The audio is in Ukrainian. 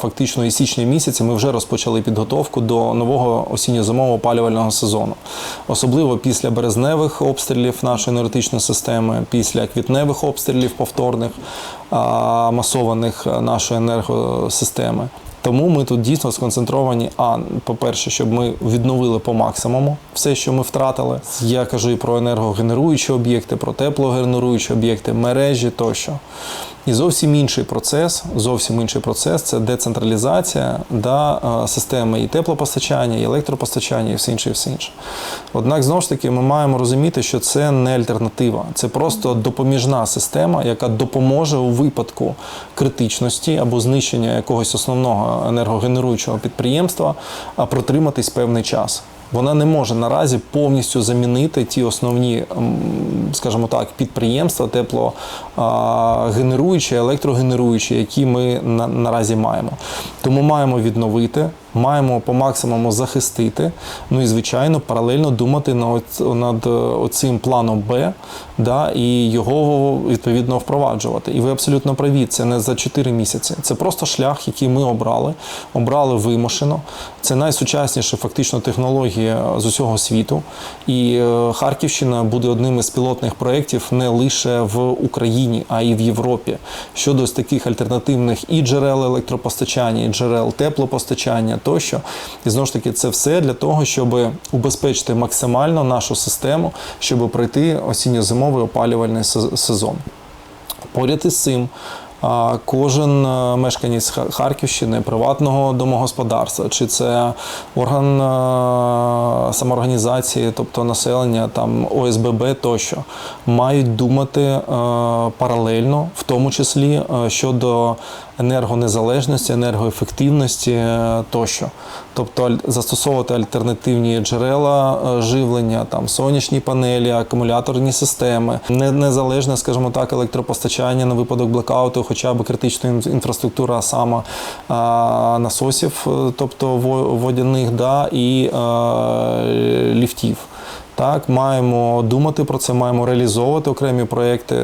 Фактично і січня місяці ми вже розпочали підготовку до нового осінньо-зимового опалювального сезону, особливо після березневих обстрілів нашої енергетичної системи, після квітневих обстрілів повторних масованих нашої енергосистеми. Тому ми тут дійсно сконцентровані. А по-перше, щоб ми відновили по максимуму все, що ми втратили. Я кажу і про енергогенеруючі об'єкти, про теплогенеруючі об'єкти, мережі тощо. І зовсім інший процес, зовсім інший процес це децентралізація да, е, системи і теплопостачання, і електропостачання, і все інше, і все інше. Однак, знову ж таки, ми маємо розуміти, що це не альтернатива, це просто допоміжна система, яка допоможе у випадку критичності або знищення якогось основного енергогенеруючого підприємства а, протриматись певний час. Вона не може наразі повністю замінити ті основні, скажімо так, підприємства теплогенеруючі, електрогенеруючі, які ми наразі маємо. Тому маємо відновити, маємо по максимуму захистити. Ну і звичайно, паралельно думати над, е, оцим планом Б, да, і його відповідно впроваджувати. І ви абсолютно праві, це не за 4 місяці. Це просто шлях, який ми обрали, обрали вимушено. Це найсучасніша фактично технологія з усього світу. І е, Харківщина буде одним із пілотних проєктів не лише в Україні, а й в Європі щодо таких альтернативних і джерел електропостачання, і джерел теплопостачання тощо. І знову ж таки, це все для того, щоб убезпечити максимально нашу систему, щоб пройти осінньо-зимовий опалювальний сезон. Поряд із цим. Кожен е, мешканець Харківщини, приватного домогосподарства, чи це орган е, самоорганізації, тобто населення, там ОСББ тощо, мають думати е, паралельно, в тому числі е, щодо енергонезалежності, енергоефективності е, тощо. Тобто застосовувати альтернативні джерела живлення, там сонячні панелі, акумуляторні системи, незалежне, скажімо так, електропостачання на випадок блекауту, хоча б критична інфраструктура сама насосів, тобто водяних, да, і ліфтів. Так, маємо думати про це, маємо реалізовувати окремі проекти.